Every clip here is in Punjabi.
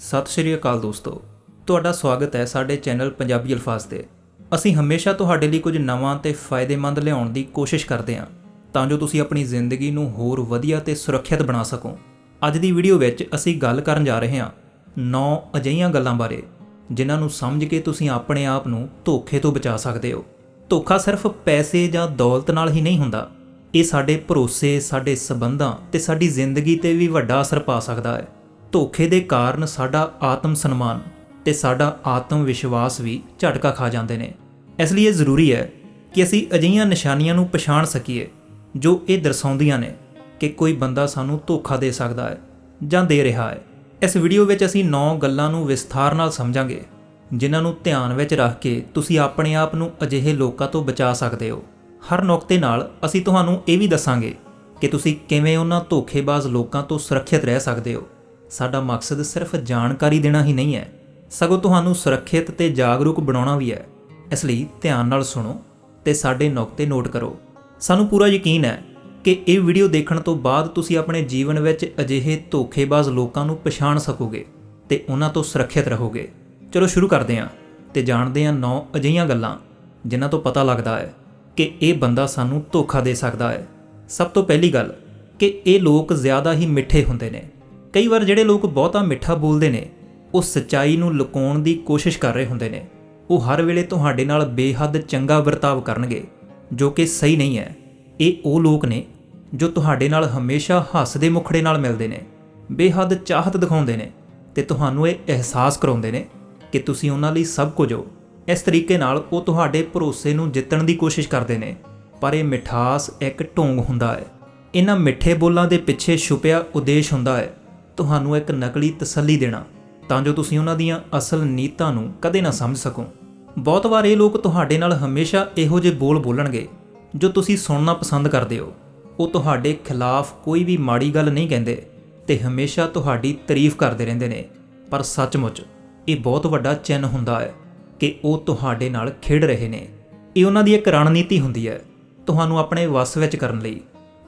ਸਤਿ ਸ਼੍ਰੀ ਅਕਾਲ ਦੋਸਤੋ, ਤੁਹਾਡਾ ਸਵਾਗਤ ਹੈ ਸਾਡੇ ਚੈਨਲ ਪੰਜਾਬੀ ਅਲਫਾਜ਼ ਤੇ। ਅਸੀਂ ਹਮੇਸ਼ਾ ਤੁਹਾਡੇ ਲਈ ਕੁਝ ਨਵਾਂ ਤੇ ਫਾਇਦੇਮੰਦ ਲਿਆਉਣ ਦੀ ਕੋਸ਼ਿਸ਼ ਕਰਦੇ ਹਾਂ, ਤਾਂ ਜੋ ਤੁਸੀਂ ਆਪਣੀ ਜ਼ਿੰਦਗੀ ਨੂੰ ਹੋਰ ਵਧੀਆ ਤੇ ਸੁਰੱਖਿਅਤ ਬਣਾ ਸਕੋ। ਅੱਜ ਦੀ ਵੀਡੀਓ ਵਿੱਚ ਅਸੀਂ ਗੱਲ ਕਰਨ ਜਾ ਰਹੇ ਹਾਂ ਨੌ ਅਜਿਹੀਆਂ ਗੱਲਾਂ ਬਾਰੇ, ਜਿਨ੍ਹਾਂ ਨੂੰ ਸਮਝ ਕੇ ਤੁਸੀਂ ਆਪਣੇ ਆਪ ਨੂੰ ਧੋਖੇ ਤੋਂ ਬਚਾ ਸਕਦੇ ਹੋ। ਧੋਖਾ ਸਿਰਫ ਪੈਸੇ ਜਾਂ ਦੌਲਤ ਨਾਲ ਹੀ ਨਹੀਂ ਹੁੰਦਾ, ਇਹ ਸਾਡੇ ਭਰੋਸੇ, ਸਾਡੇ ਸਬੰਧਾਂ ਤੇ ਸਾਡੀ ਜ਼ਿੰਦਗੀ ਤੇ ਵੀ ਵੱਡਾ ਅਸਰ ਪਾ ਸਕਦਾ ਹੈ। ਧੋਖੇ ਦੇ ਕਾਰਨ ਸਾਡਾ ਆਤਮ ਸਨਮਾਨ ਤੇ ਸਾਡਾ ਆਤਮ ਵਿਸ਼ਵਾਸ ਵੀ ਝਟਕਾ ਖਾ ਜਾਂਦੇ ਨੇ। ਇਸ ਲਈ ਇਹ ਜ਼ਰੂਰੀ ਹੈ ਕਿ ਅਸੀਂ ਅਜਿਹੀਆਂ ਨਿਸ਼ਾਨੀਆਂ ਨੂੰ ਪਛਾਣ ਸਕੀਏ ਜੋ ਇਹ ਦਰਸਾਉਂਦੀਆਂ ਨੇ ਕਿ ਕੋਈ ਬੰਦਾ ਸਾਨੂੰ ਧੋਖਾ ਦੇ ਸਕਦਾ ਹੈ ਜਾਂ ਦੇ ਰਿਹਾ ਹੈ। ਇਸ ਵੀਡੀਓ ਵਿੱਚ ਅਸੀਂ 9 ਗੱਲਾਂ ਨੂੰ ਵਿਸਥਾਰ ਨਾਲ ਸਮਝਾਂਗੇ, ਜਿਨ੍ਹਾਂ ਨੂੰ ਧਿਆਨ ਵਿੱਚ ਰੱਖ ਕੇ ਤੁਸੀਂ ਆਪਣੇ ਆਪ ਨੂੰ ਅਜਿਹੇ ਲੋਕਾਂ ਤੋਂ ਬਚਾ ਸਕਦੇ ਹੋ। ਹਰ ਨੁਕਤੇ ਨਾਲ ਅਸੀਂ ਤੁਹਾਨੂੰ ਇਹ ਵੀ ਦੱਸਾਂਗੇ ਕਿ ਤੁਸੀਂ ਕਿਵੇਂ ਉਹਨਾਂ ਧੋਖੇਬਾਜ਼ ਲੋਕਾਂ ਤੋਂ ਸੁਰੱਖਿਅਤ ਰਹਿ ਸਕਦੇ ਹੋ। ਸਾਡਾ ਮਕਸਦ ਸਿਰਫ ਜਾਣਕਾਰੀ ਦੇਣਾ ਹੀ ਨਹੀਂ ਹੈ, ਸਗੋਂ ਤੁਹਾਨੂੰ ਸੁਰੱਖਿਅਤ ਤੇ ਜਾਗਰੂਕ ਬਣਾਉਣਾ ਵੀ ਹੈ। ਇਸ ਲਈ ਧਿਆਨ ਨਾਲ ਸੁਣੋ ਤੇ ਸਾਡੇ ਨੁਕਤੇ ਨੋਟ ਕਰੋ। ਸਾਨੂੰ ਪੂਰਾ ਯਕੀਨ ਹੈ ਕਿ ਇਹ ਵੀਡੀਓ ਦੇਖਣ ਤੋਂ ਬਾਅਦ ਤੁਸੀਂ ਆਪਣੇ ਜੀਵਨ ਵਿੱਚ ਅਜਿਹੇ ਧੋਖੇਬਾਜ਼ ਲੋਕਾਂ ਨੂੰ ਪਛਾਣ ਸਕੋਗੇ ਤੇ ਉਹਨਾਂ ਤੋਂ ਸੁਰੱਖਿਅਤ ਰਹੋਗੇ। ਚਲੋ ਸ਼ੁਰੂ ਕਰਦੇ ਹਾਂ ਤੇ ਜਾਣਦੇ ਹਾਂ ਨੌ ਅਜਿਹੀਆਂ ਗੱਲਾਂ, ਜਿਨ੍ਹਾਂ ਤੋਂ ਪਤਾ ਲੱਗਦਾ ਹੈ ਕਿ ਇਹ ਬੰਦਾ ਸਾਨੂੰ ਧੋਖਾ ਦੇ ਸਕਦਾ ਹੈ। ਸਭ ਤੋਂ ਪਹਿਲੀ ਗੱਲ, ਕਿ ਇਹ ਲੋਕ ਜ਼ਿਆਦਾ ਹੀ ਮਿੱਠੇ ਹੁੰਦੇ ਨੇ। ਕਈ ਵਾਰ ਜਿਹੜੇ ਲੋਕ ਬਹੁਤਾ ਮਿੱਠਾ ਬੋਲਦੇ ਨੇ, ਉਹ ਸੱਚਾਈ ਨੂੰ ਲੁਕਾਉਣ ਦੀ ਕੋਸ਼ਿਸ਼ ਕਰ ਰਹੇ ਹੁੰਦੇ ਨੇ। ਉਹ ਹਰ ਵੇਲੇ ਤੁਹਾਡੇ ਨਾਲ ਬੇਹੱਦ ਚੰਗਾ ਵਰਤਾਵ ਕਰਨਗੇ, ਜੋ ਕਿ ਸਹੀ ਨਹੀਂ ਹੈ। ਇਹ ਉਹ ਲੋਕ ਨੇ ਜੋ ਤੁਹਾਡੇ ਨਾਲ ਹਮੇਸ਼ਾ ਹੱਸਦੇ ਮੁਖੜੇ ਨਾਲ ਮਿਲਦੇ ਨੇ, ਬੇਹੱਦ ਚਾਹਤ ਦਿਖਾਉਂਦੇ ਨੇ ਤੇ ਤੁਹਾਨੂੰ ਇਹ ਅਹਿਸਾਸ ਕਰਾਉਂਦੇ ਨੇ ਕਿ ਤੁਸੀਂ ਉਹਨਾਂ ਲਈ ਸਭ ਕੁਝ ਹੋ। ਇਸ ਤਰੀਕੇ ਨਾਲ ਉਹ ਤੁਹਾਡੇ ਭਰੋਸੇ ਨੂੰ ਜਿੱਤਣ ਦੀ ਕੋਸ਼ਿਸ਼ ਕਰਦੇ ਨੇ, ਪਰ ਇਹ ਮਿਠਾਸ ਇੱਕ ਢੋਂਗ ਹੁੰਦਾ ਹੈ। ਇਹਨਾਂ ਮਿੱਠੇ ਬੋਲਾਂ ਦੇ ਪਿੱਛੇ ਛੁਪਿਆ ਉਦੇਸ਼ ਹੁੰਦਾ ਹੈ। ਤੁਹਾਨੂੰ ਇੱਕ ਨਕਲੀ ਤਸੱਲੀ ਦੇਣਾ। ਤਾਂ ਜੋ ਤੁਸੀਂ ਉਹਨਾਂ ਦੀਆਂ ਅਸਲ ਨੀਤਾਂ ਨੂੰ ਕਦੇ ਨਾ ਸਮਝ ਸਕੋ। ਬਹੁਤ ਵਾਰ ਇਹ ਲੋਕ ਤੁਹਾਡੇ ਨਾਲ ਹਮੇਸ਼ਾ ਇਹੋ ਜਿਹੇ ਬੋਲ ਬੋਲਣਗੇ, ਜੋ ਤੁਸੀਂ ਸੁਣਨਾ ਪਸੰਦ ਕਰਦੇ ਹੋ। ਉਹ ਤੁਹਾਡੇ ਖਿਲਾਫ ਕੋਈ ਵੀ ਮਾੜੀ ਗੱਲ ਨਹੀਂ ਕਹਿੰਦੇ ਤੇ ਹਮੇਸ਼ਾ ਤੁਹਾਡੀ ਤਾਰੀਫ ਕਰਦੇ ਰਹਿੰਦੇ ਨੇ। ਪਰ ਸੱਚਮੁੱਚ, ਇਹ ਬਹੁਤ ਵੱਡਾ ਚਿੰਨ੍ਹ ਹੁੰਦਾ ਹੈ ਕਿ ਉਹ ਤੁਹਾਡੇ ਨਾਲ ਖੇਡ ਰਹੇ ਨੇ। ਇਹ ਉਹਨਾਂ ਦੀ ਇੱਕ ਰਣਨੀਤੀ ਹੁੰਦੀ ਹੈ, ਤੁਹਾਨੂੰ ਆਪਣੇ ਵੱਸ ਵਿੱਚ ਕਰਨ ਲਈ।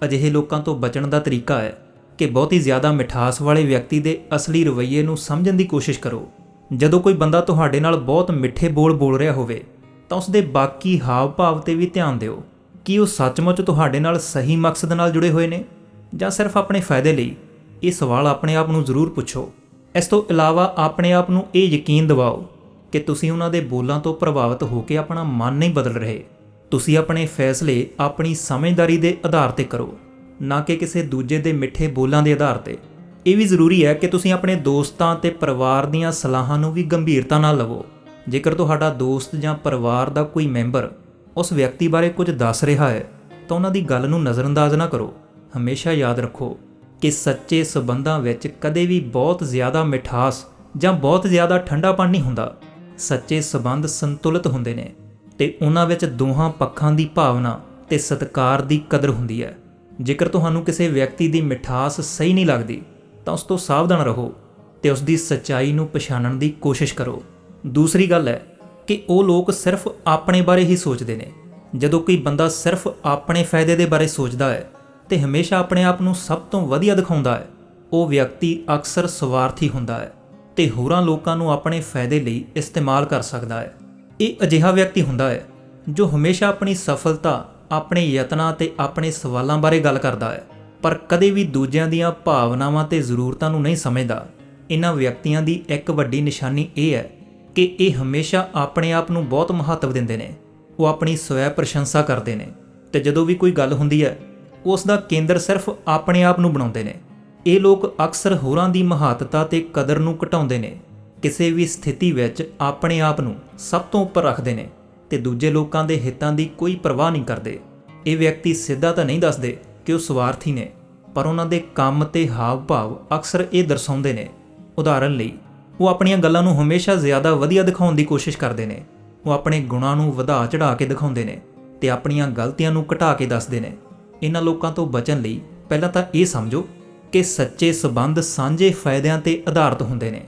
ਅਜਿਹੇ ਲੋਕਾਂ ਤੋਂ ਬਚਣ ਦਾ ਤਰੀਕਾ ਹੈ। ਕਿ ਬਹੁਤੀ ਜ਼ਿਆਦਾ ਮਿਠਾਸ ਵਾਲੇ ਵਿਅਕਤੀ ਦੇ ਅਸਲੀ ਰਵੱਈਏ ਨੂੰ ਸਮਝਣ ਦੀ ਕੋਸ਼ਿਸ਼ ਕਰੋ। ਜਦੋਂ ਕੋਈ ਬੰਦਾ ਤੁਹਾਡੇ ਨਾਲ ਬਹੁਤ ਮਿੱਠੇ ਬੋਲ ਬੋਲ ਰਿਹਾ ਹੋਵੇ, ਤਾਂ ਉਸ ਦੇ ਬਾਕੀ ਹਾਵ-ਭਾਵ ਤੇ ਵੀ ਧਿਆਨ ਦਿਓ। ਕਿ ਉਹ ਸੱਚਮੁੱਚ ਤੁਹਾਡੇ ਨਾਲ ਸਹੀ ਮਕਸਦ ਨਾਲ ਜੁੜੇ ਹੋਏ ਨੇ? ਜਾਂ ਸਿਰਫ ਆਪਣੇ ਫਾਇਦੇ ਲਈ? ਇਹ ਸਵਾਲ ਆਪਣੇ ਆਪ ਨੂੰ ਜ਼ਰੂਰ ਪੁੱਛੋ। ਇਸ ਤੋਂ ਇਲਾਵਾ ਆਪਣੇ ਆਪ ਨੂੰ ਇਹ ਯਕੀਨ ਦਿਵਾਓ ਕਿ ਤੁਸੀਂ ਉਹਨਾਂ ਦੇ ਬੋਲਾਂ ਤੋਂ ਪ੍ਰਭਾਵਿਤ ਹੋ ਕੇ ਆਪਣਾ ਮਨ ਨਹੀਂ ਬਦਲ ਰਹੇ। ਤੁਸੀਂ ਆਪਣੇ ਫੈਸਲੇ ਆਪਣੀ ਸਮਝਦਾਰੀ ਦੇ ਆਧਾਰ ਤੇ ਕਰੋ। ਨਾ ਕਿ ਕਿਸੇ ਦੂਜੇ ਦੇ ਮਿੱਠੇ ਬੋਲਾਂ ਦੇ ਆਧਾਰ ਤੇ। ਇਹ ਵੀ ਜ਼ਰੂਰੀ ਹੈ ਕਿ ਤੁਸੀਂ ਆਪਣੇ ਦੋਸਤਾਂ ਤੇ ਪਰਿਵਾਰ ਦੀਆਂ ਸਲਾਹਾਂ ਨੂੰ ਵੀ ਗੰਭੀਰਤਾ ਨਾਲ ਲਵੋ। ਜੇਕਰ ਤੁਹਾਡਾ ਦੋਸਤ ਜਾਂ ਪਰਿਵਾਰ ਦਾ ਕੋਈ ਮੈਂਬਰ ਉਸ ਵਿਅਕਤੀ ਬਾਰੇ ਕੁਝ ਦੱਸ ਰਿਹਾ ਹੈ, ਤਾਂ ਉਹਨਾਂ ਦੀ ਗੱਲ ਨੂੰ ਨਜ਼ਰਅੰਦਾਜ਼ ਨਾ ਕਰੋ। ਹਮੇਸ਼ਾ ਯਾਦ ਰੱਖੋ ਕਿ ਸੱਚੇ ਸਬੰਧਾਂ ਵਿੱਚ ਕਦੇ ਵੀ ਬਹੁਤ ਜ਼ਿਆਦਾ ਮਿਠਾਸ ਜਾਂ ਬਹੁਤ ਜ਼ਿਆਦਾ ਠੰਡਾਪਣ ਨਹੀਂ ਹੁੰਦਾ। ਸੱਚੇ ਸਬੰਧ ਸੰਤੁਲਿਤ ਹੁੰਦੇ ਨੇ ਤੇ ਉਹਨਾਂ ਵਿੱਚ ਦੋਹਾਂ ਪੱਖਾਂ ਦੀ ਭਾਵਨਾ ਤੇ ਸਤਿਕਾਰ ਦੀ ਕਦਰ ਹੁੰਦੀ ਹੈ। ਜੇਕਰ ਤੁਹਾਨੂੰ ਕਿਸੇ ਵਿਅਕਤੀ ਦੀ ਮਿਠਾਸ ਸਹੀ ਨਹੀਂ ਲੱਗਦੀ, ਤਾਂ ਉਸ ਤੋਂ ਸਾਵਧਾਨ ਰਹੋ ਤੇ ਉਸ ਦੀ ਸੱਚਾਈ ਨੂੰ ਪਛਾਣਨ ਦੀ ਕੋਸ਼ਿਸ਼ ਕਰੋ। ਦੂਸਰੀ ਗੱਲ ਹੈ ਕਿ ਉਹ ਲੋਕ ਸਿਰਫ ਆਪਣੇ ਬਾਰੇ ਹੀ ਸੋਚਦੇ ਨੇ। ਜਦੋਂ ਕੋਈ ਬੰਦਾ ਸਿਰਫ ਆਪਣੇ ਫਾਇਦੇ ਦੇ ਬਾਰੇ ਸੋਚਦਾ ਹੈ ਤੇ ਹਮੇਸ਼ਾ ਆਪਣੇ ਆਪ ਨੂੰ ਸਭ ਤੋਂ ਵਧੀਆ ਦਿਖਾਉਂਦਾ ਹੈ, ਉਹ ਵਿਅਕਤੀ ਅਕਸਰ ਸਵਾਰਥੀ ਹੁੰਦਾ ਹੈ ਤੇ ਹੋਰਾਂ ਲੋਕਾਂ ਨੂੰ ਆਪਣੇ ਫਾਇਦੇ ਲਈ ਇਸਤੇਮਾਲ ਕਰ ਸਕਦਾ ਹੈ। ਇਹ ਅਜਿਹਾ ਵਿਅਕਤੀ ਹੁੰਦਾ ਹੈ ਜੋ ਹਮੇਸ਼ਾ ਆਪਣੀ ਸਫਲਤਾ ਆਪਣੇ ਯਤਨਾਂ ਤੇ ਆਪਣੇ ਸਵਾਲਾਂ ਬਾਰੇ ਗੱਲ ਕਰਦਾ ਹੈ, ਪਰ ਕਦੇ ਵੀ ਦੂਜਿਆਂ ਦੀਆਂ ਭਾਵਨਾਵਾਂ ਤੇ ਜ਼ਰੂਰਤਾਂ ਨੂੰ ਨਹੀਂ ਸਮਝਦਾ। ਇਹਨਾਂ ਵਿਅਕਤੀਆਂ ਦੀ ਇੱਕ ਵੱਡੀ ਨਿਸ਼ਾਨੀ ਇਹ ਹੈ ਕਿ ਇਹ ਹਮੇਸ਼ਾ ਆਪਣੇ ਆਪ ਨੂੰ ਬਹੁਤ ਮਹੱਤਵ ਦਿੰਦੇ ਨੇ। ਉਹ ਆਪਣੀ ਸਵੈ ਪ੍ਰਸ਼ੰਸਾ ਕਰਦੇ ਨੇ ਤੇ ਜਦੋਂ ਵੀ ਕੋਈ ਗੱਲ ਹੁੰਦੀ ਹੈ, ਉਸ ਦਾ ਕੇਂਦਰ ਸਿਰਫ ਆਪਣੇ ਆਪ ਨੂੰ ਬਣਾਉਂਦੇ ਨੇ। ਇਹ ਲੋਕ ਅਕਸਰ ਹੋਰਾਂ ਦੀ ਮਹੱਤਤਾ ਤੇ ਕਦਰ ਨੂੰ ਘਟਾਉਂਦੇ ਨੇ। ਕਿਸੇ ਵੀ ਸਥਿਤੀ ਵਿੱਚ ਆਪਣੇ ਆਪ ਨੂੰ ਸਭ ਤੋਂ ਉੱਪਰ ਰੱਖਦੇ ਨੇ। ਤੇ ਦੂਜੇ ਲੋਕਾਂ ਦੇ ਹਿੱਤਾਂ ਦੀ ਕੋਈ ਪਰਵਾਹ ਨਹੀਂ ਕਰਦੇ। ਇਹ ਵਿਅਕਤੀ ਸਿੱਧਾ ਤਾਂ ਨਹੀਂ ਦੱਸਦੇ ਕਿ ਉਹ ਸਵਾਰਥੀ ਨੇ, ਪਰ ਉਹਨਾਂ ਦੇ ਕੰਮ ਤੇ ਹਾਵ-ਭਾਵ ਅਕਸਰ ਇਹ ਦਰਸਾਉਂਦੇ ਨੇ। ਉਦਾਹਰਨ ਲਈ, ਉਹ ਆਪਣੀਆਂ ਗੱਲਾਂ ਨੂੰ ਹਮੇਸ਼ਾ ਜ਼ਿਆਦਾ ਵਧੀਆ ਦਿਖਾਉਣ ਦੀ ਕੋਸ਼ਿਸ਼ ਕਰਦੇ ਨੇ। ਉਹ ਆਪਣੇ ਗੁਣਾਂ ਨੂੰ ਵਧਾ ਚੜਾ ਕੇ ਦਿਖਾਉਂਦੇ ਨੇ ਤੇ ਆਪਣੀਆਂ ਗਲਤੀਆਂ ਨੂੰ ਘਟਾ ਕੇ ਦੱਸਦੇ ਨੇ। ਇਹਨਾਂ ਲੋਕਾਂ ਤੋਂ ਬਚਣ ਲਈ ਪਹਿਲਾਂ ਤਾਂ ਇਹ ਸਮਝੋ ਕਿ ਸੱਚੇ ਸਬੰਧ ਸਾਂਝੇ ਫਾਇਦਿਆਂ ਤੇ ਆਧਾਰਿਤ ਹੁੰਦੇ ਨੇ,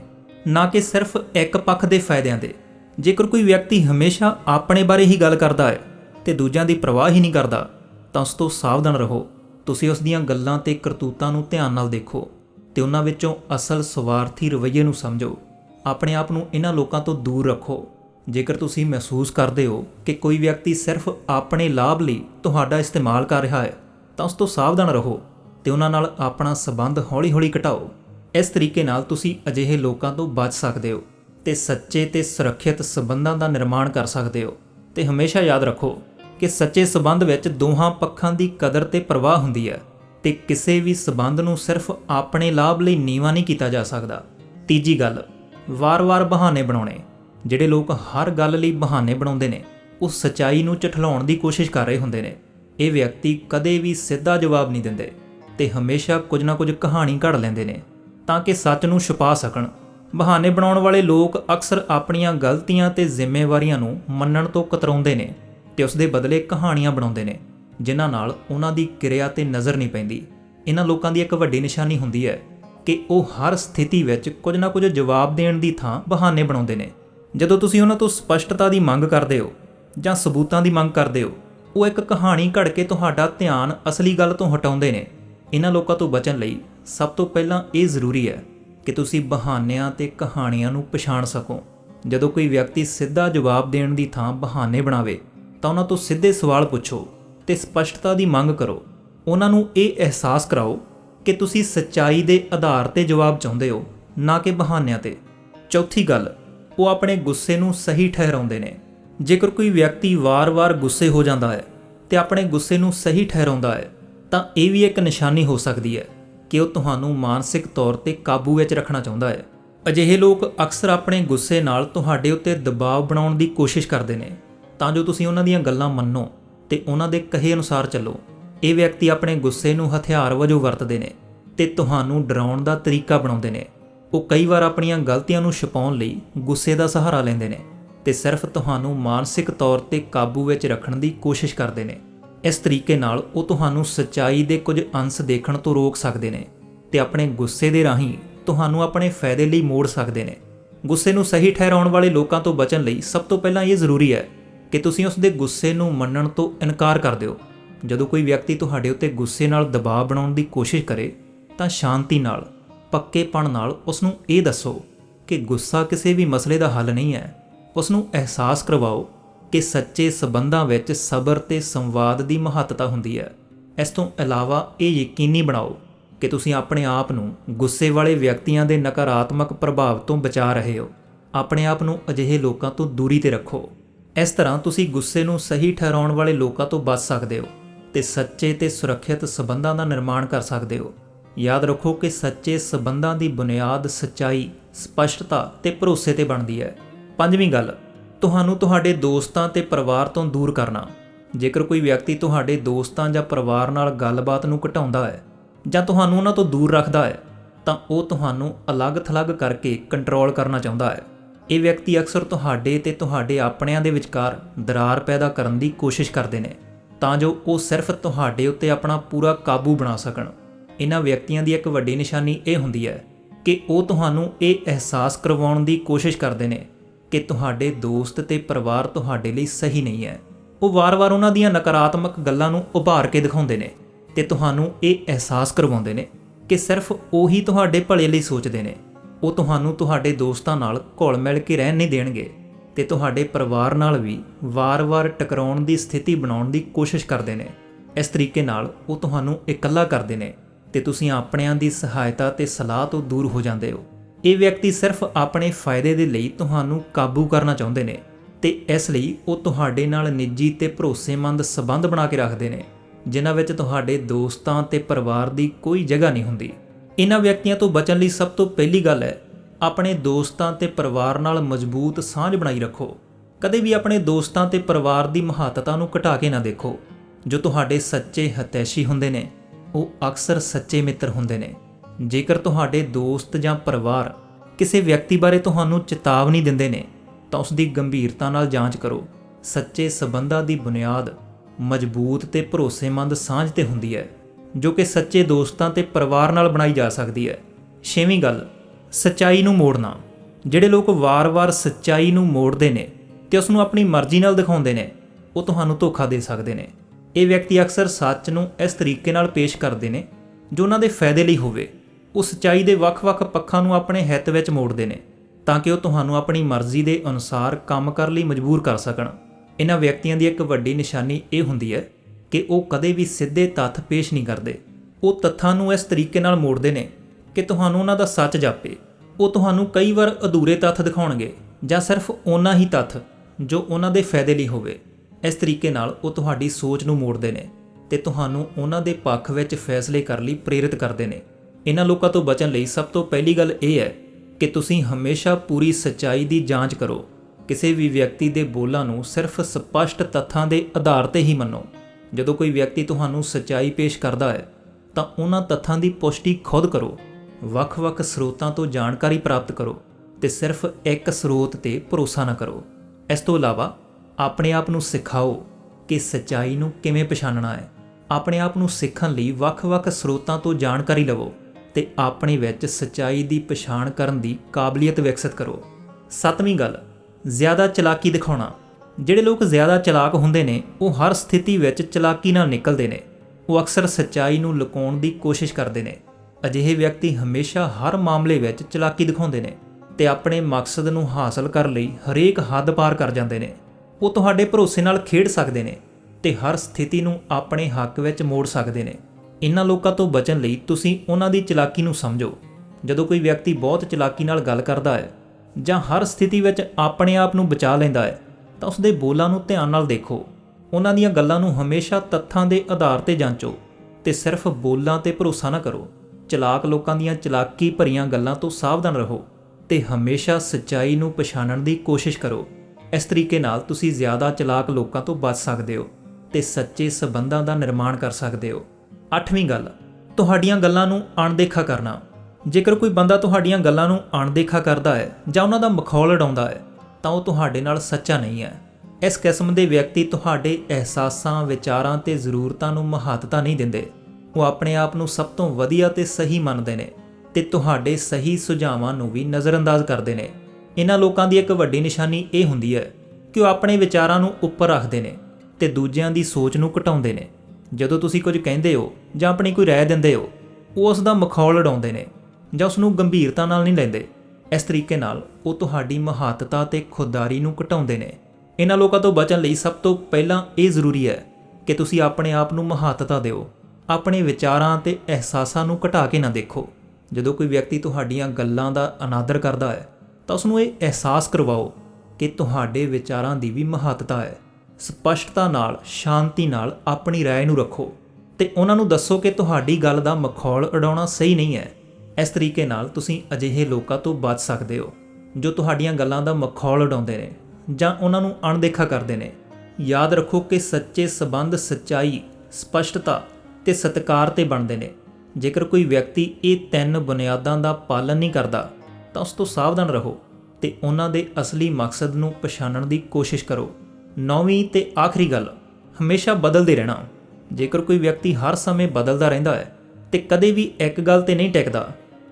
ਨਾ ਕਿ ਸਿਰਫ ਇੱਕ ਪੱਖ ਦੇ ਫਾਇਦਿਆਂ ਤੇ ਜੇਕਰ ਕੋਈ ਵਿਅਕਤੀ ਹਮੇਸ਼ਾ ਆਪਣੇ ਬਾਰੇ ਹੀ ਗੱਲ ਕਰਦਾ ਹੈ ਤੇ ਦੂਜਿਆਂ ਦੀ ਪਰਵਾਹ ਹੀ ਨਹੀਂ ਕਰਦਾ, ਤਾਂ ਉਸ ਤੋਂ ਸਾਵਧਾਨ ਰਹੋ। ਤੁਸੀਂ ਉਸ ਦੀਆਂ ਗੱਲਾਂ ਤੇ ਕਰਤੂਤਾਂ ਨੂੰ ਧਿਆਨ ਨਾਲ ਦੇਖੋ ਤੇ ਉਹਨਾਂ ਵਿੱਚੋਂ ਅਸਲ ਸਵਾਰਥੀ ਰਵੱਈਏ ਨੂੰ ਸਮਝੋ। ਆਪਣੇ ਆਪ ਨੂੰ ਇਹਨਾਂ ਲੋਕਾਂ ਤੋਂ ਦੂਰ ਰੱਖੋ। ਜੇਕਰ ਤੁਸੀਂ ਮਹਿਸੂਸ ਕਰਦੇ ਹੋ ਕਿ ਕੋਈ ਵਿਅਕਤੀ ਸਿਰਫ ਆਪਣੇ ਲਾਭ ਲਈ ਤੁਹਾਡਾ ਇਸਤੇਮਾਲ ਕਰ ਰਿਹਾ ਹੈ, ਤਾਂ ਉਸ ਤੋਂ ਸਾਵਧਾਨ ਰਹੋ ਤੇ ਉਹਨਾਂ ਨਾਲ ਆਪਣਾ ਸਬੰਧ ਹੌਲੀ-ਹੌਲੀ ਘਟਾਓ। ਇਸ ਤਰੀਕੇ ਨਾਲ ਤੁਸੀਂ ਅਜਿਹੇ ਲੋਕਾਂ ਤੋਂ ਬਚ ਸਕਦੇ ਹੋ। ਤੇ ਸੱਚੇ ਤੇ ਸੁਰੱਖਿਅਤ ਸਬੰਧਾਂ ਦਾ ਨਿਰਮਾਣ ਕਰ ਸਕਦੇ ਹੋ। ਤੇ ਹਮੇਸ਼ਾ ਯਾਦ ਰੱਖੋ ਕਿ ਸੱਚੇ ਸਬੰਧ ਵਿੱਚ ਦੋਹਾਂ ਪੱਖਾਂ ਦੀ ਕਦਰ ਤੇ ਪਰਵਾਹ ਹੁੰਦੀ ਹੈ ਤੇ ਕਿਸੇ ਵੀ ਸਬੰਧ ਨੂੰ ਸਿਰਫ ਆਪਣੇ ਲਾਭ ਲਈ ਨੀਵਾ ਨਹੀਂ ਕੀਤਾ ਜਾ ਸਕਦਾ। ਤੀਜੀ ਗੱਲ, ਵਾਰ-ਵਾਰ ਬਹਾਨੇ ਬਣਾਉਣੇ। ਜਿਹੜੇ ਲੋਕ ਹਰ ਗੱਲ ਲਈ ਬਹਾਨੇ ਬਣਾਉਂਦੇ ਨੇ, ਉਹ ਸਚਾਈ ਨੂੰ ਝਠਲਾਉਣ ਦੀ ਕੋਸ਼ਿਸ਼ ਕਰ ਰਹੇ ਹੁੰਦੇ ਨੇ। ਇਹ ਵਿਅਕਤੀ ਕਦੇ ਵੀ ਸਿੱਧਾ ਜਵਾਬ ਨਹੀਂ ਦਿੰਦੇ ਤੇ ਹਮੇਸ਼ਾ ਕੁਝ ਨਾ ਕੁਝ ਕਹਾਣੀ ਘੜ ਲੈਂਦੇ ਨੇ ਤਾਂ ਕਿ ਸੱਚ ਨੂੰ ਛੁਪਾ ਸਕਣ। ਬਹਾਨੇ ਬਣਾਉਣ ਵਾਲੇ ਲੋਕ ਅਕਸਰ ਆਪਣੀਆਂ ਗਲਤੀਆਂ ਤੇ ਜ਼ਿੰਮੇਵਾਰੀਆਂ ਨੂੰ ਮੰਨਣ ਤੋਂ ਕਤਰਾਉਂਦੇ ਨੇ ਤੇ ਉਸ ਦੇ ਬਦਲੇ ਕਹਾਣੀਆਂ ਬਣਾਉਂਦੇ ਨੇ, ਜਿਨ੍ਹਾਂ ਨਾਲ ਉਹਨਾਂ ਦੀ ਕਿਰਿਆ ਤੇ ਨਜ਼ਰ ਨਹੀਂ ਪੈਂਦੀ। ਇਹਨਾਂ ਲੋਕਾਂ ਦੀ ਇੱਕ ਵੱਡੀ ਨਿਸ਼ਾਨੀ ਹੁੰਦੀ ਹੈ ਕਿ ਉਹ ਹਰ ਸਥਿਤੀ ਵਿੱਚ ਕੁਝ ਨਾ ਕੁਝ ਜਵਾਬ ਦੇਣ ਦੀ ਥਾਂ ਬਹਾਨੇ ਬਣਾਉਂਦੇ ਨੇ। ਜਦੋਂ ਤੁਸੀਂ ਉਹਨਾਂ ਤੋਂ ਸਪਸ਼ਟਤਾ ਦੀ ਮੰਗ ਕਰਦੇ ਹੋ ਜਾਂ ਸਬੂਤਾਂ ਦੀ ਮੰਗ ਕਰਦੇ ਹੋ, ਉਹ ਇੱਕ ਕਹਾਣੀ ਘੜ ਕੇ ਤੁਹਾਡਾ ਧਿਆਨ ਅਸਲੀ ਗੱਲ ਤੋਂ ਹਟਾਉਂਦੇ ਨੇ। ਇਹਨਾਂ ਲੋਕਾਂ ਤੋਂ ਬਚਣ ਲਈ ਸਭ ਤੋਂ ਪਹਿਲਾਂ ਇਹ ਜ਼ਰੂਰੀ ਹੈ ਕਿ ਤੁਸੀਂ ਬਹਾਨਿਆਂ ਤੇ ਕਹਾਣੀਆਂ ਨੂੰ ਪਛਾਣ ਸਕੋ। ਜਦੋਂ ਕੋਈ ਵਿਅਕਤੀ ਸਿੱਧਾ ਜਵਾਬ ਦੇਣ ਦੀ ਥਾਂ ਬਹਾਨੇ ਬਣਾਵੇ, ਤਾਂ ਉਹਨਾਂ ਤੋਂ ਸਿੱਧੇ ਸਵਾਲ ਪੁੱਛੋ ਤੇ ਸਪਸ਼ਟਤਾ ਦੀ ਮੰਗ ਕਰੋ। ਉਹਨਾਂ ਨੂੰ ਇਹ ਅਹਿਸਾਸ ਕਰਾਓ ਕਿ ਤੁਸੀਂ ਸੱਚਾਈ ਦੇ ਆਧਾਰ ਤੇ ਜਵਾਬ ਚਾਹੁੰਦੇ ਹੋ, ਨਾ ਕਿ ਬਹਾਨਿਆਂ ਤੇ। ਚੌਥੀ ਗੱਲ, ਉਹ ਆਪਣੇ ਗੁੱਸੇ ਨੂੰ ਸਹੀ ਠਹਿਰਾਉਂਦੇ ਨੇ। ਜੇਕਰ ਕੋਈ ਵਿਅਕਤੀ ਵਾਰ-ਵਾਰ ਗੁੱਸੇ ਹੋ ਜਾਂਦਾ ਹੈ ਤੇ ਆਪਣੇ ਗੁੱਸੇ ਨੂੰ ਸਹੀ ਠਹਿਰਾਉਂਦਾ ਹੈ, ਤਾਂ ਇਹ ਵੀ ਇੱਕ ਨਿਸ਼ਾਨੀ ਹੋ ਸਕਦੀ ਹੈ। ਕਿ ਉਹ ਤੁਹਾਨੂੰ ਮਾਨਸਿਕ ਤੌਰ ਤੇ ਕਾਬੂ ਵਿੱਚ ਰੱਖਣਾ ਚਾਹੁੰਦਾ ਹੈ। ਅਜਿਹੇ ਲੋਕ ਅਕਸਰ ਆਪਣੇ ਗੁੱਸੇ ਨਾਲ ਤੁਹਾਡੇ ਉੱਤੇ ਦਬਾਅ ਬਣਾਉਣ ਦੀ ਕੋਸ਼ਿਸ਼ ਕਰਦੇ ਨੇ। ਤਾਂ ਜੋ ਤੁਸੀਂ ਉਹਨਾਂ ਦੀਆਂ ਗੱਲਾਂ ਮੰਨੋ ਤੇ ਉਹਨਾਂ ਦੇ ਕਹੇ ਅਨੁਸਾਰ ਚੱਲੋ। ਇਹ ਵਿਅਕਤੀ ਆਪਣੇ ਗੁੱਸੇ ਨੂੰ ਹਥਿਆਰ ਵਜੋਂ ਵਰਤਦੇ ਨੇ ਤੇ ਤੁਹਾਨੂੰ ਡਰਾਉਣ ਦਾ ਤਰੀਕਾ ਬਣਾਉਂਦੇ ਨੇ। ਉਹ ਕਈ ਵਾਰ ਆਪਣੀਆਂ ਗਲਤੀਆਂ ਨੂੰ ਛੁਪਾਉਣ ਲਈ ਗੁੱਸੇ ਦਾ ਸਹਾਰਾ ਲੈਂਦੇ ਨੇ ਤੇ ਸਿਰਫ ਤੁਹਾਨੂੰ ਮਾਨਸਿਕ ਤੌਰ ਤੇ ਕਾਬੂ ਵਿੱਚ ਰੱਖਣ ਦੀ ਕੋਸ਼ਿਸ਼ ਕਰਦੇ ਨੇ। ਇਸ ਤਰੀਕੇ ਨਾਲ ਉਹ ਤੁਹਾਨੂੰ ਸੱਚਾਈ ਦੇ ਕੁਝ ਅੰਸ਼ ਦੇਖਣ ਤੋਂ ਰੋਕ ਸਕਦੇ ਨੇ ਤੇ ਆਪਣੇ ਗੁੱਸੇ ਦੇ ਰਾਹੀਂ ਤੁਹਾਨੂੰ ਆਪਣੇ ਫਾਇਦੇ ਲਈ ਮੋੜ ਸਕਦੇ ਨੇ। ਗੁੱਸੇ ਨੂੰ ਸਹੀ ਠਹਿਰਾਉਣ ਵਾਲੇ ਲੋਕਾਂ ਤੋਂ ਬਚਣ ਲਈ ਸਭ ਤੋਂ ਪਹਿਲਾਂ ਇਹ ਜ਼ਰੂਰੀ ਹੈ ਕਿ ਤੁਸੀਂ ਉਸ ਦੇ ਗੁੱਸੇ ਨੂੰ ਮੰਨਣ ਤੋਂ ਇਨਕਾਰ ਕਰ ਦਿਓ। ਜਦੋਂ ਕੋਈ ਵਿਅਕਤੀ ਤੁਹਾਡੇ ਉੱਤੇ ਗੁੱਸੇ ਨਾਲ ਦਬਾਅ ਬਣਾਉਣ ਦੀ ਕੋਸ਼ਿਸ਼ ਕਰੇ, ਤਾਂ ਸ਼ਾਂਤੀ ਨਾਲ, ਪੱਕੇਪਣ ਨਾਲ ਉਸ ਨੂੰ ਇਹ ਦੱਸੋ ਕਿ ਗੁੱਸਾ ਕਿਸੇ ਵੀ ਮਸਲੇ ਦਾ ਹੱਲ ਨਹੀਂ ਹੈ। ਉਸ ਨੂੰ ਅਹਿਸਾਸ ਕਰਵਾਓ ਕਿ ਸੱਚੇ ਸਬੰਧਾਂ ਵਿੱਚ ਸਬਰ ਤੇ ਸੰਵਾਦ ਦੀ ਮਹੱਤਤਾ ਹੁੰਦੀ ਹੈ। ਇਸ ਤੋਂ ਇਲਾਵਾ ਇਹ ਯਕੀਨੀ ਬਣਾਓ ਕਿ ਤੁਸੀਂ ਆਪਣੇ ਆਪ ਨੂੰ ਗੁੱਸੇ ਵਾਲੇ ਵਿਅਕਤੀਆਂ ਦੇ ਨਕਾਰਾਤਮਕ ਪ੍ਰਭਾਵ ਤੋਂ ਬਚਾ ਰਹੇ ਹੋ। ਆਪਣੇ ਆਪ ਨੂੰ ਅਜਿਹੇ ਲੋਕਾਂ ਤੋਂ ਦੂਰੀ ਤੇ ਰੱਖੋ। ਇਸ ਤਰ੍ਹਾਂ ਤੁਸੀਂ ਗੁੱਸੇ ਨੂੰ ਸਹੀ ਠਹਿਰਾਉਣ ਵਾਲੇ ਲੋਕਾਂ ਤੋਂ ਬਚ ਸਕਦੇ ਹੋ ਤੇ ਸੱਚੇ ਤੇ ਸੁਰੱਖਿਅਤ ਸਬੰਧਾਂ ਦਾ ਨਿਰਮਾਣ ਕਰ ਸਕਦੇ ਹੋ। ਯਾਦ ਰੱਖੋ ਕਿ ਸੱਚੇ ਸਬੰਧਾਂ ਦੀ ਬੁਨਿਆਦ ਸੱਚਾਈ, ਸਪਸ਼ਟਤਾ ਤੇ ਭਰੋਸੇ ਤੇ ਬਣਦੀ ਹੈ। ਪੰਜਵੀਂ ਗੱਲ ਤੁਹਾਨੂੰ ਤੁਹਾਡੇ ਦੋਸਤਾਂ ਤੇ ਪਰਿਵਾਰ ਤੋਂ ਦੂਰ ਕਰਨਾ। ਜੇਕਰ ਕੋਈ ਵਿਅਕਤੀ ਤੁਹਾਡੇ ਦੋਸਤਾਂ ਜਾਂ ਪਰਿਵਾਰ ਨਾਲ ਗੱਲਬਾਤ ਨੂੰ ਘਟਾਉਂਦਾ ਹੈ ਜਾਂ ਤੁਹਾਨੂੰ ਉਹਨਾਂ ਤੋਂ ਦੂਰ ਰੱਖਦਾ ਹੈ, ਤਾਂ ਉਹ ਤੁਹਾਨੂੰ ਅਲੱਗ-ਥਲੱਗ ਕਰਕੇ ਕੰਟਰੋਲ ਕਰਨਾ ਚਾਹੁੰਦਾ ਹੈ। ਇਹ ਵਿਅਕਤੀ ਅਕਸਰ ਤੁਹਾਡੇ ਤੇ ਤੁਹਾਡੇ ਆਪਣਿਆਂ ਦੇ ਵਿਚਕਾਰ ਦਰਾਰ ਪੈਦਾ ਕਰਨ ਦੀ ਕੋਸ਼ਿਸ਼ ਕਰਦੇ ਨੇ, ਤਾਂ ਜੋ ਉਹ ਸਿਰਫ ਤੁਹਾਡੇ ਉੱਤੇ ਆਪਣਾ ਪੂਰਾ ਕਾਬੂ ਬਣਾ ਸਕਣ। ਇਹਨਾਂ ਵਿਅਕਤੀਆਂ ਦੀ ਇੱਕ ਵੱਡੀ ਨਿਸ਼ਾਨੀ ਇਹ ਹੁੰਦੀ ਹੈ ਕਿ ਉਹ ਤੁਹਾਨੂੰ ਇਹ ਅਹਿਸਾਸ ਕਰਵਾਉਣ ਦੀ ਕੋਸ਼ਿਸ਼ ਕਰਦੇ ਨੇ ਕਿ ਤੁਹਾਡੇ ਦੋਸਤ ਤੇ ਪਰਿਵਾਰ ਤੁਹਾਡੇ ਲਈ ਸਹੀ ਨਹੀਂ ਹੈ। ਉਹ ਵਾਰ-ਵਾਰ ਉਹਨਾਂ ਦੀਆਂ ਨਕਾਰਾਤਮਕ ਗੱਲਾਂ ਨੂੰ ਉਭਾਰ ਕੇ ਦਿਖਾਉਂਦੇ ਨੇ ਤੇ ਤੁਹਾਨੂੰ ਇਹ ਅਹਿਸਾਸ ਕਰਵਾਉਂਦੇ ਨੇ ਕਿ ਸਿਰਫ ਉਹੀ ਤੁਹਾਡੇ ਭਲੇ ਲਈ ਸੋਚਦੇ ਨੇ। ਉਹ ਤੁਹਾਨੂੰ ਤੁਹਾਡੇ ਦੋਸਤਾਂ ਨਾਲ ਘੁਲ ਮਿਲ ਕੇ ਰਹਿਣ ਨਹੀਂ ਦੇਣਗੇ ਤੇ ਤੁਹਾਡੇ ਪਰਿਵਾਰ ਨਾਲ ਵੀ ਵਾਰ-ਵਾਰ ਟਕਰਾਉਣ ਦੀ ਸਥਿਤੀ ਬਣਾਉਣ ਦੀ ਕੋਸ਼ਿਸ਼ ਕਰਦੇ ਨੇ। ਇਸ ਤਰੀਕੇ ਨਾਲ ਉਹ ਤੁਹਾਨੂੰ ਇਕੱਲਾ ਕਰਦੇ ਨੇ ਤੇ ਤੁਸੀਂ ਆਪਣਿਆਂ ਦੀ ਸਹਾਇਤਾ ਤੇ ਸਲਾਹ ਤੋਂ ਦੂਰ ਹੋ ਜਾਂਦੇ ਹੋ। ਇਹ ਵਿਅਕਤੀ ਸਿਰਫ ਆਪਣੇ ਫਾਇਦੇ ਦੇ ਲਈ ਤੁਹਾਨੂੰ ਕਾਬੂ ਕਰਨਾ ਚਾਹੁੰਦੇ ਨੇ ਤੇ ਇਸ ਲਈ ਉਹ ਤੁਹਾਡੇ ਨਾਲ ਨਿੱਜੀ ਤੇ ਭਰੋਸੇਮੰਦ ਸਬੰਧ ਬਣਾ ਕੇ ਰੱਖਦੇ ਨੇ, ਜਿਨ੍ਹਾਂ ਵਿੱਚ ਤੁਹਾਡੇ ਦੋਸਤਾਂ ਤੇ ਪਰਿਵਾਰ ਦੀ ਕੋਈ ਜਗ੍ਹਾ ਨਹੀਂ ਹੁੰਦੀ। ਇਹਨਾਂ ਵਿਅਕਤੀਆਂ ਤੋਂ ਬਚਣ ਲਈ ਸਭ ਤੋਂ ਪਹਿਲੀ ਗੱਲ ਹੈ, ਆਪਣੇ ਦੋਸਤਾਂ ਤੇ ਪਰਿਵਾਰ ਨਾਲ ਮਜ਼ਬੂਤ ਸਾਂਝ ਬਣਾਈ ਰੱਖੋ। ਕਦੇ ਵੀ ਆਪਣੇ ਦੋਸਤਾਂ ਤੇ ਪਰਿਵਾਰ ਦੀ ਮਹੱਤਤਾ ਨੂੰ ਘਟਾ ਕੇ ਨਾ ਦੇਖੋ। ਜੋ ਤੁਹਾਡੇ ਸੱਚੇ ਹਤੈਸ਼ੀ ਹੁੰਦੇ ਨੇ, ਉਹ ਅਕਸਰ ਸੱਚੇ ਮਿੱਤਰ ਹੁੰਦੇ ਨੇ। ਜੇਕਰ ਤੁਹਾਡੇ ਦੋਸਤ ਜਾਂ ਪਰਿਵਾਰ ਕਿਸੇ ਵਿਅਕਤੀ ਬਾਰੇ ਤੁਹਾਨੂੰ ਚੇਤਾਵਨੀ ਦਿੰਦੇ ਨੇ, ਤਾਂ ਉਸ ਦੀ ਗੰਭੀਰਤਾ ਨਾਲ ਜਾਂਚ ਕਰੋ। ਸੱਚੇ ਸਬੰਧਾਂ ਦੀ ਬੁਨਿਆਦ ਮਜ਼ਬੂਤ ਤੇ ਭਰੋਸੇਮੰਦ ਸਾਂਝ ਤੇ ਹੁੰਦੀ ਹੈ, ਜੋ ਕਿ ਸੱਚੇ ਦੋਸਤਾਂ ਤੇ ਪਰਿਵਾਰ ਨਾਲ ਬਣਾਈ ਜਾ ਸਕਦੀ ਹੈ। ਛੇਵੀਂ ਗੱਲ, ਸੱਚਾਈ ਨੂੰ ਮੋੜਨਾ। ਜਿਹੜੇ ਲੋਕ ਵਾਰ-ਵਾਰ ਸੱਚਾਈ ਨੂੰ ਮੋੜਦੇ ਨੇ ਤੇ ਉਸ ਨੂੰ ਆਪਣੀ ਮਰਜ਼ੀ ਨਾਲ ਦਿਖਾਉਂਦੇ ਨੇ, ਉਹ ਤੁਹਾਨੂੰ ਧੋਖਾ ਦੇ ਸਕਦੇ ਨੇ। ਇਹ ਵਿਅਕਤੀ ਅਕਸਰ ਸੱਚ ਨੂੰ ਇਸ ਤਰੀਕੇ ਨਾਲ ਪੇਸ਼ ਕਰਦੇ ਨੇ ਜੋ ਉਹਨਾਂ ਦੇ ਫਾਇਦੇ ਲਈ ਹੋਵੇ। ਉਹ ਸੱਚਾਈ ਦੇ ਵੱਖ-ਵੱਖ ਪੱਖਾਂ ਨੂੰ ਆਪਣੇ ਹਿੱਤ ਵਿੱਚ ਮੋੜਦੇ ਨੇ ਤਾਂ ਕਿ ਉਹ ਤੁਹਾਨੂੰ ਆਪਣੀ ਮਰਜ਼ੀ ਦੇ ਅਨੁਸਾਰ ਕੰਮ ਕਰਨ ਲਈ ਮਜਬੂਰ ਕਰ ਸਕਣ। ਇਹਨਾਂ ਵਿਅਕਤੀਆਂ ਦੀ ਇੱਕ ਵੱਡੀ ਨਿਸ਼ਾਨੀ ਇਹ ਹੁੰਦੀ ਹੈ ਕਿ ਉਹ ਕਦੇ ਵੀ ਸਿੱਧੇ ਤੱਥ ਪੇਸ਼ ਨਹੀਂ ਕਰਦੇ। ਉਹ ਤੱਥਾਂ ਨੂੰ ਇਸ ਤਰੀਕੇ ਨਾਲ ਮੋੜਦੇ ਨੇ ਕਿ ਤੁਹਾਨੂੰ ਉਹਨਾਂ ਦਾ ਸੱਚ ਜਾਪੇ। ਉਹ ਤੁਹਾਨੂੰ ਕਈ ਵਾਰ ਅਧੂਰੇ ਤੱਥ ਦਿਖਾਉਣਗੇ ਜਾਂ ਸਿਰਫ ਉਹਨਾਂ ਹੀ ਤੱਥ ਜੋ ਉਹਨਾਂ ਦੇ ਫਾਇਦੇ ਲਈ ਹੋਵੇ। ਇਸ ਤਰੀਕੇ ਨਾਲ ਉਹ ਤੁਹਾਡੀ ਸੋਚ ਨੂੰ ਮੋੜਦੇ ਨੇ ਤੇ ਤੁਹਾਨੂੰ ਉਹਨਾਂ ਦੇ ਪੱਖ ਵਿੱਚ ਫੈਸਲੇ ਕਰਨ ਲਈ ਪ੍ਰੇਰਿਤ ਕਰਦੇ ਨੇ। ਇਹਨਾਂ ਲੋਕਾਂ ਤੋਂ ਬਚਣ ਲਈ ਸਭ ਤੋਂ ਪਹਿਲੀ ਗੱਲ ਇਹ ਹੈ ਕਿ ਤੁਸੀਂ ਹਮੇਸ਼ਾ ਪੂਰੀ ਸੱਚਾਈ ਦੀ ਜਾਂਚ ਕਰੋ। ਕਿਸੇ ਵੀ ਵਿਅਕਤੀ ਦੇ ਬੋਲਾਂ ਨੂੰ ਸਿਰਫ ਸਪਸ਼ਟ ਤੱਥਾਂ ਦੇ ਆਧਾਰ ਤੇ ਹੀ ਮੰਨੋ। ਜਦੋਂ ਕੋਈ ਵਿਅਕਤੀ ਤੁਹਾਨੂੰ ਸੱਚਾਈ ਪੇਸ਼ ਕਰਦਾ ਹੈ, ਤਾਂ ਉਹਨਾਂ ਤੱਥਾਂ ਦੀ ਪੁਸ਼ਟੀ ਖੁਦ ਕਰੋ। ਵੱਖ-ਵੱਖ ਸਰੋਤਾਂ ਤੋਂ ਜਾਣਕਾਰੀ ਪ੍ਰਾਪਤ ਕਰੋ ਤੇ ਸਿਰਫ ਇੱਕ ਸਰੋਤ ਤੇ ਭਰੋਸਾ ਨਾ ਕਰੋ। ਇਸ ਤੋਂ ਇਲਾਵਾ ਆਪਣੇ ਆਪ ਨੂੰ ਸਿਖਾਓ ਕਿ ਸੱਚਾਈ ਨੂੰ ਕਿਵੇਂ ਪਛਾਣਨਾ ਹੈ। ਆਪਣੇ ਆਪ ਨੂੰ ਸਿੱਖਣ ਲਈ ਵੱਖ-ਵੱਖ ਸਰੋਤਾਂ ਤੋਂ ਜਾਣਕਾਰੀ ਲਵੋ। ਤੇ ਆਪਣੇ ਵਿੱਚ ਸੱਚਾਈ ਦੀ ਪਛਾਣ ਕਰਨ ਦੀ ਕਾਬਲੀਅਤ ਵਿਕਸਿਤ ਕਰੋ। ਸੱਤਵੀਂ ਗੱਲ, ਜ਼ਿਆਦਾ ਚਲਾਕੀ ਦਿਖਾਉਣਾ। ਜਿਹੜੇ ਲੋਕ ਜ਼ਿਆਦਾ ਚਲਾਕ ਹੁੰਦੇ ਨੇ, ਉਹ ਹਰ ਸਥਿਤੀ ਵਿੱਚ ਚਲਾਕੀ ਨਾਲ ਨਿਕਲਦੇ ਨੇ। ਉਹ ਅਕਸਰ ਸੱਚਾਈ ਨੂੰ ਲੁਕਾਉਣ ਦੀ ਕੋਸ਼ਿਸ਼ ਕਰਦੇ ਨੇ। ਅਜਿਹੇ ਵਿਅਕਤੀ ਹਮੇਸ਼ਾ ਹਰ ਮਾਮਲੇ ਵਿੱਚ ਚਲਾਕੀ ਦਿਖਾਉਂਦੇ ਨੇ ਤੇ ਆਪਣੇ ਮਕਸਦ ਨੂੰ ਹਾਸਲ ਕਰਨ ਲਈ ਹਰੇਕ ਹੱਦ ਪਾਰ ਕਰ ਜਾਂਦੇ ਨੇ। ਉਹ ਤੁਹਾਡੇ ਭਰੋਸੇ ਨਾਲ ਖੇਡ ਸਕਦੇ ਨੇ ਤੇ ਹਰ ਸਥਿਤੀ ਨੂੰ ਆਪਣੇ ਹੱਕ ਵਿੱਚ ਮੋੜ ਸਕਦੇ ਨੇ। ਇਹਨਾਂ ਲੋਕਾਂ ਤੋਂ ਬਚਣ ਲਈ ਤੁਸੀਂ ਉਹਨਾਂ ਦੀ ਚਲਾਕੀ ਨੂੰ ਸਮਝੋ। ਜਦੋਂ ਕੋਈ ਵਿਅਕਤੀ ਬਹੁਤ ਚਲਾਕੀ ਨਾਲ ਗੱਲ ਕਰਦਾ ਹੈ ਜਾਂ ਹਰ ਸਥਿਤੀ ਵਿੱਚ ਆਪਣੇ ਆਪ ਨੂੰ ਬਚਾ ਲੈਂਦਾ ਹੈ, ਤਾਂ ਉਸ ਦੇ ਬੋਲਾਂ ਨੂੰ ਧਿਆਨ ਨਾਲ ਦੇਖੋ। ਉਹਨਾਂ ਦੀਆਂ ਗੱਲਾਂ ਨੂੰ ਹਮੇਸ਼ਾ ਤੱਥਾਂ ਦੇ ਆਧਾਰ ਤੇ ਜਾਂਚੋ ਤੇ ਸਿਰਫ ਬੋਲਾਂ ਤੇ ਭਰੋਸਾ ਨਾ ਕਰੋ। ਚਲਾਕ ਲੋਕਾਂ ਦੀਆਂ ਚਲਾਕੀ ਭਰੀਆਂ ਗੱਲਾਂ ਤੋਂ ਸਾਵਧਾਨ ਰਹੋ ਤੇ ਹਮੇਸ਼ਾ ਸੱਚਾਈ ਨੂੰ ਪਛਾਣਨ ਦੀ ਕੋਸ਼ਿਸ਼ ਕਰੋ। ਇਸ ਤਰੀਕੇ ਨਾਲ ਤੁਸੀਂ ਜ਼ਿਆਦਾ ਚਲਾਕ ਲੋਕਾਂ ਤੋਂ ਬਚ ਸਕਦੇ ਹੋ ਤੇ ਸੱਚੇ ਸਬੰਧਾਂ ਦਾ ਨਿਰਮਾਣ ਕਰ ਸਕਦੇ ਹੋ। ਅੱਠਵੀਂ ਗੱਲ, ਤੁਹਾਡੀਆਂ ਗੱਲਾਂ ਨੂੰ ਅਣਦੇਖਾ ਕਰਨਾ। ਜੇਕਰ ਕੋਈ ਬੰਦਾ ਤੁਹਾਡੀਆਂ ਗੱਲਾਂ ਨੂੰ ਅਣਦੇਖਾ ਕਰਦਾ ਹੈ ਜਾਂ ਉਹਨਾਂ ਦਾ ਮਖੌਲ ਉਡਾਉਂਦਾ ਹੈ, ਤਾਂ ਉਹ ਤੁਹਾਡੇ ਨਾਲ ਸੱਚਾ ਨਹੀਂ ਹੈ। ਇਸ ਕਿਸਮ ਦੇ ਵਿਅਕਤੀ ਤੁਹਾਡੇ ਅਹਿਸਾਸਾਂ, ਵਿਚਾਰਾਂ ਤੇ ਜ਼ਰੂਰਤਾਂ ਨੂੰ ਮਹੱਤਤਾ ਨਹੀਂ ਦਿੰਦੇ। ਉਹ ਆਪਣੇ ਆਪ ਨੂੰ ਸਭ ਤੋਂ ਵਧੀਆ ਤੇ ਸਹੀ ਮੰਨਦੇ ਨੇ ਤੇ ਤੁਹਾਡੇ ਸਹੀ ਸੁਝਾਵਾਂ ਨੂੰ ਵੀ ਨਜ਼ਰਅੰਦਾਜ਼ ਕਰਦੇ ਨੇ। ਇਹਨਾਂ ਲੋਕਾਂ ਦੀ ਇੱਕ ਵੱਡੀ ਨਿਸ਼ਾਨੀ ਇਹ ਹੁੰਦੀ ਹੈ ਕਿ ਉਹ ਆਪਣੇ ਵਿਚਾਰਾਂ ਨੂੰ ਉੱਪਰ ਰੱਖਦੇ ਨੇ ਤੇ ਦੂਜਿਆਂ ਦੀ ਸੋਚ ਨੂੰ ਘਟਾਉਂਦੇ ਨੇ। ਜਦੋਂ ਤੁਸੀਂ ਕੁਝ ਕਹਿੰਦੇ ਹੋ ਜਾਂ ਆਪਣੀ ਕੋਈ ਰਾਏ ਦਿੰਦੇ ਹੋ, ਉਹ ਉਸ ਦਾ ਮਖੌਲ ਉਡਾਉਂਦੇ ਨੇ ਜਾਂ ਉਸ ਨੂੰ ਗੰਭੀਰਤਾ ਨਾਲ ਨਹੀਂ ਲੈਂਦੇ। ਇਸ ਤਰੀਕੇ ਨਾਲ ਉਹ ਤੁਹਾਡੀ ਮਹੱਤਤਾ ਤੇ ਖੁਦਦਾਰੀ ਨੂੰ ਘਟਾਉਂਦੇ ਨੇ। ਇਹਨਾਂ ਲੋਕਾਂ ਤੋਂ ਬਚਣ ਲਈ ਸਭ ਤੋਂ ਪਹਿਲਾਂ ਇਹ ਜ਼ਰੂਰੀ ਹੈ ਕਿ ਤੁਸੀਂ ਆਪਣੇ ਆਪ ਨੂੰ ਮਹੱਤਤਾ ਦਿਓ। ਆਪਣੇ ਵਿਚਾਰਾਂ ਤੇ ਅਹਿਸਾਸਾਂ ਨੂੰ ਘਟਾ ਕੇ ਨਾ ਦੇਖੋ। ਜਦੋਂ ਕੋਈ ਵਿਅਕਤੀ ਤੁਹਾਡੀਆਂ ਗੱਲਾਂ ਦਾ ਅਨਾਦਰ ਕਰਦਾ ਹੈ, ਤਾਂ ਉਸ ਨੂੰ ਇਹ ਅਹਿਸਾਸ ਕਰਵਾਓ ਕਿ ਤੁਹਾਡੇ ਵਿਚਾਰਾਂ ਦੀ ਵੀ ਮਹੱਤਤਾ ਹੈ। ਸਪਸ਼ਟਤਾ ਨਾਲ ਸ਼ਾਂਤੀ ਨਾਲ ਆਪਣੀ رائے ਨੂੰ ਰੱਖੋ ਤੇ ਉਹਨਾਂ ਨੂੰ ਦੱਸੋ ਕਿ ਤੁਹਾਡੀ ਗੱਲ ਦਾ ਮਖੌਲ ਉਡਾਉਣਾ ਸਹੀ ਨਹੀਂ ਹੈ ਇਸ ਤਰੀਕੇ ਨਾਲ ਤੁਸੀਂ ਅਜਿਹੇ ਲੋਕਾਂ ਤੋਂ ਬਚ ਸਕਦੇ ਹੋ ਜੋ ਤੁਹਾਡੀਆਂ ਗੱਲਾਂ ਦਾ ਮਖੌਲ ਉਡਾਉਂਦੇ ਨੇ ਜਾਂ ਉਹਨਾਂ ਨੂੰ ਅਣਦੇਖਾ ਕਰਦੇ ਨੇ ਯਾਦ ਰੱਖੋ ਕਿ ਸੱਚੇ ਸਬੰਧ ਸੱਚਾਈ ਸਪਸ਼ਟਤਾ ਤੇ ਸਤਿਕਾਰ ਤੇ ਬਣਦੇ ਨੇ ਜੇਕਰ ਕੋਈ ਵਿਅਕਤੀ ਇਹ ਤਿੰਨ ਬੁਨਿਆਦਾਂ ਦਾ ਪਾਲਣ ਨਹੀਂ ਕਰਦਾ ਤਾਂ ਉਸ ਤੋਂ ਸਾਵਧਾਨ ਰਹੋ ਤੇ ਉਹਨਾਂ ਦੇ ਅਸਲੀ ਮਕਸਦ ਨੂੰ ਪਛਾਣਨ ਦੀ ਕੋਸ਼ਿਸ਼ ਕਰੋ ਨੌਵੀਂ ਤੇ ਆਖਰੀ ਗੱਲ, ਹਮੇਸ਼ਾ ਬਦਲਦੇ ਰਹਿਣਾ। ਜੇਕਰ ਕੋਈ ਵਿਅਕਤੀ ਹਰ ਸਮੇਂ ਬਦਲਦਾ ਰਹਿੰਦਾ ਹੈ ਤੇ ਕਦੇ ਵੀ ਇੱਕ ਗੱਲ ਤੇ ਨਹੀਂ ਟਿਕਦਾ,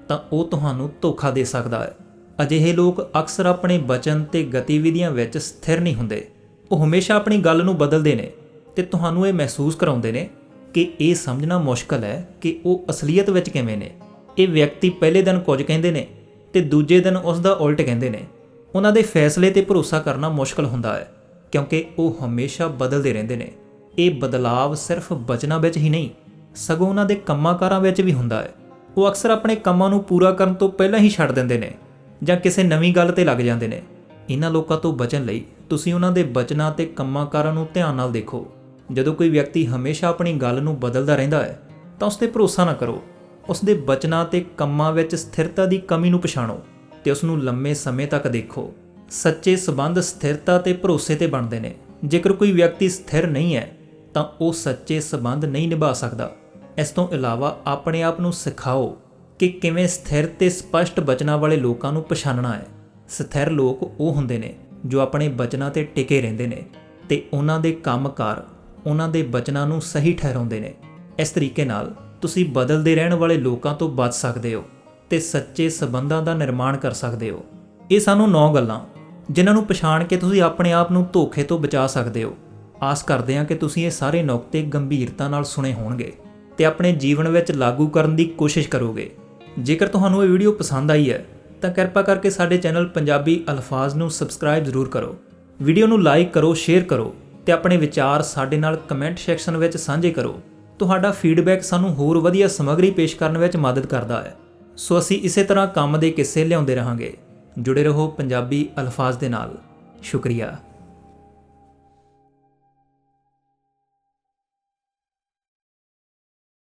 ਤਾਂ ਉਹ ਤੁਹਾਨੂੰ ਧੋਖਾ ਦੇ ਸਕਦਾ ਹੈ। ਅਜਿਹੇ ਲੋਕ ਅਕਸਰ ਆਪਣੇ ਬਚਨ ਤੇ ਗਤੀਵਿਧੀਆਂ ਵਿੱਚ ਸਥਿਰ ਨਹੀਂ ਹੁੰਦੇ। ਉਹ ਹਮੇਸ਼ਾ ਆਪਣੀ ਗੱਲ ਨੂੰ ਬਦਲਦੇ ਨੇ ਤੇ ਤੁਹਾਨੂੰ ਇਹ ਮਹਿਸੂਸ ਕਰਾਉਂਦੇ ਨੇ ਕਿ ਇਹ ਸਮਝਣਾ ਮੁਸ਼ਕਲ ਹੈ ਕਿ ਉਹ ਅਸਲੀਅਤ ਵਿੱਚ ਕਿਵੇਂ ਨੇ। ਇਹ ਵਿਅਕਤੀ ਪਹਿਲੇ ਦਿਨ ਕੁਝ ਕਹਿੰਦੇ ਨੇ ਤੇ ਦੂਜੇ ਦਿਨ ਉਸ ਦਾ ਉਲਟ ਕਹਿੰਦੇ ਨੇ। ਉਹਨਾਂ ਦੇ ਫੈਸਲੇ ਤੇ ਭਰੋਸਾ ਕਰਨਾ ਮੁਸ਼ਕਲ ਹੁੰਦਾ ਹੈ। ਕਿਉਂਕਿ ਉਹ ਹਮੇਸ਼ਾ ਬਦਲਦੇ ਰਹਿੰਦੇ ਨੇ। ਇਹ ਬਦਲਾਵ ਸਿਰਫ ਬਚਨਾਂ ਵਿੱਚ ਹੀ ਨਹੀਂ, ਸਗੋਂ ਉਹਨਾਂ ਦੇ ਕੰਮਾਂ-ਕਾਰਾਂ ਵਿੱਚ ਵੀ ਹੁੰਦਾ ਹੈ। ਉਹ ਅਕਸਰ ਆਪਣੇ ਕੰਮਾਂ ਨੂੰ ਪੂਰਾ ਕਰਨ ਤੋਂ ਪਹਿਲਾਂ ਹੀ ਛੱਡ ਦਿੰਦੇ ਨੇ ਜਾਂ ਕਿਸੇ ਨਵੀਂ ਗੱਲ ਤੇ ਲੱਗ ਜਾਂਦੇ ਨੇ। ਇਹਨਾਂ ਲੋਕਾਂ ਤੋਂ ਬਚਣ ਲਈ ਤੁਸੀਂ ਉਹਨਾਂ ਦੇ ਬਚਨਾਂ ਤੇ ਕੰਮਾਂ-ਕਾਰਾਂ ਨੂੰ ਧਿਆਨ ਨਾਲ ਦੇਖੋ। ਜਦੋਂ ਕੋਈ ਵਿਅਕਤੀ ਹਮੇਸ਼ਾ ਆਪਣੀ ਗੱਲ ਨੂੰ ਬਦਲਦਾ ਰਹਿੰਦਾ ਹੈ, ਤਾਂ ਉਸ ਤੇ ਭਰੋਸਾ ਨਾ ਕਰੋ। ਉਸ ਦੇ ਬਚਨਾਂ ਤੇ ਕੰਮਾਂ ਵਿੱਚ ਸਥਿਰਤਾ ਦੀ ਕਮੀ ਨੂੰ ਪਛਾਣੋ ਤੇ ਉਸ ਨੂੰ ਲੰਮੇ ਸਮੇਂ ਤੱਕ ਦੇਖੋ। ਸੱਚੇ ਸਬੰਧ ਸਥਿਰਤਾ ਤੇ ਭਰੋਸੇ ਤੇ ਬਣਦੇ ਨੇ। ਜੇਕਰ ਕੋਈ ਵਿਅਕਤੀ ਸਥਿਰ ਨਹੀਂ ਹੈ, ਤਾਂ ਉਹ ਸੱਚੇ ਸਬੰਧ ਨਹੀਂ ਨਿਭਾ ਸਕਦਾ। ਇਸ ਤੋਂ ਇਲਾਵਾ ਆਪਣੇ ਆਪ ਨੂੰ ਸਿਖਾਓ ਕਿ ਕਿਵੇਂ ਸਥਿਰ ਤੇ ਸਪਸ਼ਟ ਬਚਨਾਂ ਵਾਲੇ ਲੋਕਾਂ ਨੂੰ ਪਛਾਣਨਾ ਹੈ। ਸਥਿਰ ਲੋਕ ਉਹ ਹੁੰਦੇ ਨੇ ਜੋ ਆਪਣੇ ਬਚਨਾਂ ਤੇ ਟਿਕੇ ਰਹਿੰਦੇ ਨੇ ਤੇ ਉਹਨਾਂ ਦੇ ਕੰਮਕਾਰ ਉਹਨਾਂ ਦੇ ਬਚਨਾਂ ਨੂੰ ਸਹੀ ਠਹਿਰਾਉਂਦੇ ਨੇ। ਇਸ ਤਰੀਕੇ ਨਾਲ ਤੁਸੀਂ ਬਦਲਦੇ ਰਹਿਣ ਵਾਲੇ ਲੋਕਾਂ ਤੋਂ ਬਚ ਸਕਦੇ ਹੋ ਤੇ ਸੱਚੇ ਸਬੰਧਾਂ ਦਾ ਨਿਰਮਾਣ ਕਰ ਸਕਦੇ ਹੋ। ਇਹ ਸਾਨੂੰ 9 ਗੱਲਾਂ ਜਿਨ੍ਹਾਂ ਨੂੰ ਪਛਾਣ ਕੇ ਤੁਸੀਂ ਆਪਣੇ ਆਪ ਨੂੰ ਧੋਖੇ ਤੋਂ ਬਚਾ ਸਕਦੇ ਹੋ। ਆਸ ਕਰਦੇ ਹਾਂ ਕਿ ਤੁਸੀਂ ਇਹ ਸਾਰੇ ਨੁਕਤੇ ਗੰਭੀਰਤਾ ਨਾਲ ਸੁਣੇ ਹੋਣਗੇ ਤੇ ਆਪਣੇ ਜੀਵਨ ਵਿੱਚ ਲਾਗੂ ਕਰਨ ਦੀ ਕੋਸ਼ਿਸ਼ ਕਰੋਗੇ। ਜੇਕਰ ਤੁਹਾਨੂੰ ਇਹ ਵੀਡੀਓ ਪਸੰਦ ਆਈ ਹੈ, ਤਾਂ ਕਿਰਪਾ ਕਰਕੇ ਸਾਡੇ ਚੈਨਲ ਪੰਜਾਬੀ ਅਲਫਾਜ਼ ਨੂੰ ਸਬਸਕ੍ਰਾਈਬ ਜ਼ਰੂਰ ਕਰੋ। ਵੀਡੀਓ ਨੂੰ ਲਾਈਕ ਕਰੋ, ਸ਼ੇਅਰ ਕਰੋ ਤੇ ਆਪਣੇ ਵਿਚਾਰ ਸਾਡੇ ਨਾਲ ਕਮੈਂਟ ਸੈਕਸ਼ਨ ਵਿੱਚ ਸਾਂਝੇ ਕਰੋ। ਤੁਹਾਡਾ ਫੀਡਬੈਕ ਸਾਨੂੰ ਹੋਰ ਵਧੀਆ ਸਮੱਗਰੀ ਪੇਸ਼ ਕਰਨ ਵਿੱਚ ਮਦਦ ਕਰਦਾ ਹੈ। ਸੋ ਅਸੀਂ ਇਸੇ ਤਰ੍ਹਾਂ ਕੰਮ ਦੇ ਕਿੱਸੇ ਲਿਆਉਂਦੇ ਰਹਾਂਗੇ। ਜੁੜੇ ਰਹੋ ਪੰਜਾਬੀ ਅਲਫਾਜ਼ ਦੇ ਨਾਲ। ਸ਼ੁਕਰੀਆ।